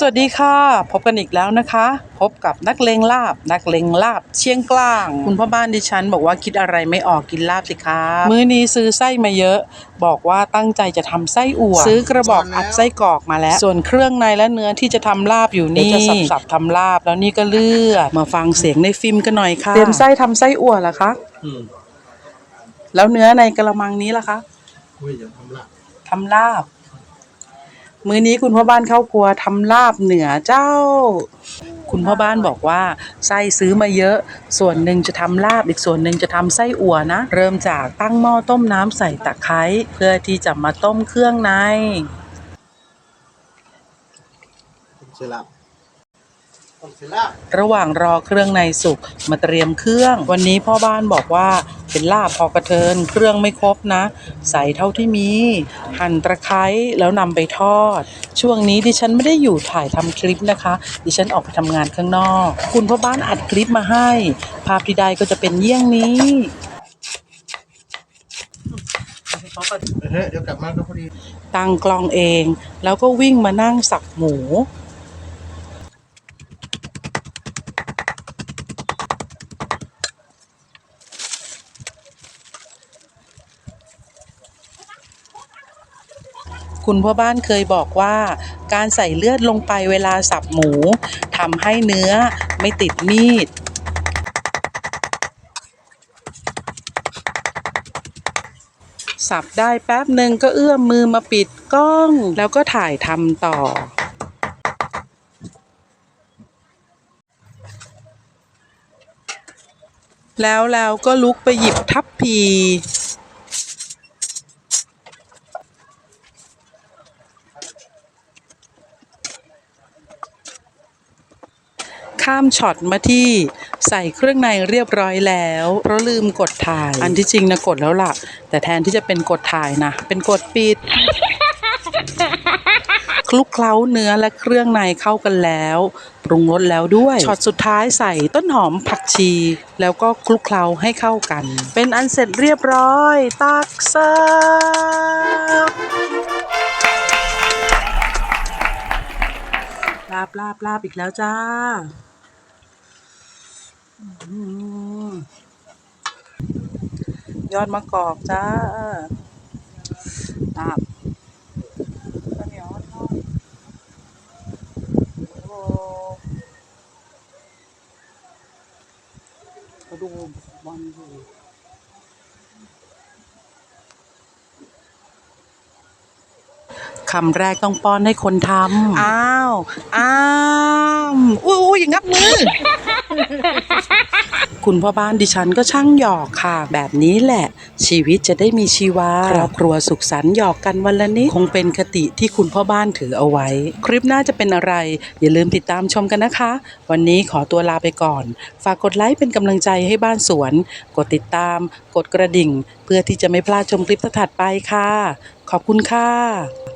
สวัสดีค่ะ พบกันอีกแล้วนะคะ พบกับนักเลงลาบ นักเลงลาบ เชียงกลาง คุณพ่อบ้านดิฉันบอกว่าคิดอะไรไม่ออกกินลาบสิคะมื้อนี้ซื้อไส้มาเยอะ บอกว่าตั้งใจจะทำไส้อั่วซื้อกระบอกอัดไส้กรอกมาแล้ว ส่วนเครื่องในและเนื้อที่จะทำลาบอยู่นี่จะสับๆทำลาบแล้วนี่ก็เลือดมาฟังเสียงในฟิล์มกันหน่อยค่ะเตรียมไส้ทำไส้อั่วเหรอคะอืมแล้วเนื้อในกระมังนี้ล่ะคะไม่อยากทำละทำลาบ มื้อนี้คุณพ่อบ้านเข้าครัวทำลาบเหนือเจ้า คุณพ่อบ้านบอกว่าไส้ซื้อมาเยอะ ส่วนหนึ่งจะทำลาบอีกส่วนหนึ่งจะทำไส้อั่วนะ เริ่มจากตั้งหม้อต้มน้ำใส่ตะไคร้เพื่อที่จะมาต้มเครื่องในต้มเสร็จละต้มเสร็จละระหว่างรอเครื่องในสุกมาเตรียมเครื่อง วันนี้พ่อบ้านบอกว่า เป็นลาบพอกระเทิน เครื่องไม่ครบนะ ใส่เท่าที่มี หั่นตะไคร้แล้วนำไปทอด ช่วงนี้ดิฉันไม่ได้อยู่ถ่ายทำคลิปนะคะ ดิฉันออกไปทำงานข้างนอก คุณพ่อบ้านอัดคลิปมาให้ ภาพที่ได้ก็จะเป็นเยี่ยงนี้เฮ้ยเดี๋ยวกลับมาก็พอดีตั้งกล้องเอง แล้วก็วิ่งมานั่งสับหมู คุณพ่อบ้านเคยบอกว่า การใส่เลือดลงไปเวลาสับหมูทำให้เนื้อไม่ติดมีดสับได้แป๊บหนึ่งก็เอื้อมมือมาปิดกล้อง แล้วก็ถ่ายทำต่อ แล้วแล้วก็ลุกไปหยิบทัพพี ข้ามช็อตมาที่ใส่เครื่องในเรียบร้อยแล้ว เพราะลืมกดถ่าย อันที่จริงนะกดแล้วล่ะ แต่แทนที่จะเป็นกดถ่ายนะ เป็นกดปิด คลุกเคล้าเนื้อและเครื่องในเข้ากันแล้วปรุงรสแล้วด้วยช็อตสุดท้ายใส่ต้นหอมผักชี แล้วก็คลุกเคล้าให้เข้ากัน เป็นอันเสร็จเรียบร้อย ตักเสิร์ฟลาบลาบลาบอีกแล้วจ้า ยอดมะกอกจ้าลาบข้าวเหนียวทอดโอ้กระดูกบอลอยู่คำแรกต้องป้อนให้คนทำ อ้าว อ้าว อุ้ยอุ้ยอย่างงับมือ คุณพ่อบ้านดิฉันก็ช่างหยอกค่ะ แบบนี้แหละ ชีวิตจะได้มีชีวาครอบครัวสุขสันต์หยอกกันวันละนิดคงเป็นคติที่คุณพ่อบ้านถือเอาไว้ คลิปหน้าจะเป็นอะไร อย่าลืมติดตามชมกันนะคะ วันนี้ขอตัวลาไปก่อน ฝากกดไลค์เป็นกำลังใจให้บ้านสวน กดติดตาม กดกระดิ่ง เพื่อที่จะไม่พลาดชมคลิปถัดไปค่ะ ขอบคุณค่ะ